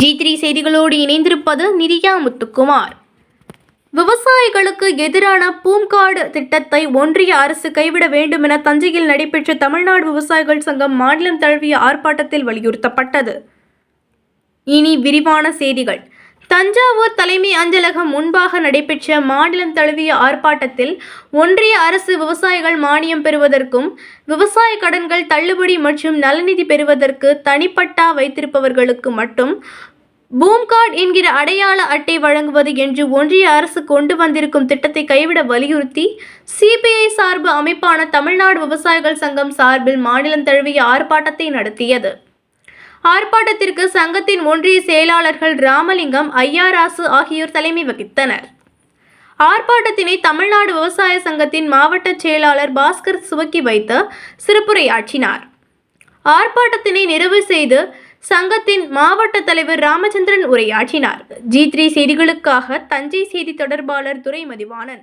G three செய்திகளோடு இணைந்திருப்பது நிரியா முத்துக்குமார். விவசாயிகளுக்கு எதிரான பூம்காடு திட்டத்தை ஒன்றிய அரசு கைவிட வேண்டும் என தஞ்சையில் நடைபெற்ற தமிழ்நாடு விவசாயிகள் சங்கம் மாநிலம் தழுவிய ஆர்ப்பாட்டத்தில் வலியுறுத்தப்பட்டது. இனி விரிவான செய்திகள். தஞ்சாவூர் தலைமை அஞ்சலகம் முன்பாக நடைபெற்ற மாநிலம் தழுவிய ஆர்ப்பாட்டத்தில் ஒன்றிய அரசு விவசாயிகள் மானியம் பெறுவதற்கும் விவசாய கடன்கள் தள்ளுபடி மற்றும் நலநிதி பெறுவதற்கு தனிப்பட்டா வைத்திருப்பவர்களுக்கு மட்டும் பூம் கார்டு என்கிற அடையாள அட்டை வழங்குவது என்று ஒன்றிய அரசு கொண்டு வந்திருக்கும் திட்டத்தை கைவிட வலியுறுத்தி சிபிஐ சார்பு அமைப்பான தமிழ்நாடு விவசாயிகள் சங்கம் சார்பில் மாநிலம் தழுவிய ஆர்ப்பாட்டத்தை நடத்தியது. ஆர்ப்பாட்டத்திற்கு சங்கத்தின் ஒன்றிய செயலாளர்கள் ராமலிங்கம் ஐயாராசு ஆகியோர் தலைமை வகித்தனர். ஆர்ப்பாட்டத்தினை தமிழ்நாடு விவசாய சங்கத்தின் மாவட்ட செயலாளர் பாஸ்கர் சுவக்கி வைத்து சிறப்புரையாற்றினார். ஆர்ப்பாட்டத்தினை நிறைவு செய்து சங்கத்தின் மாவட்ட தலைவர் ராமச்சந்திரன் உரையாற்றினார். ஜி த்ரீ செய்திகளுக்காக தஞ்சை செய்தி தொடர்பாளர் துரை மதிவாணன்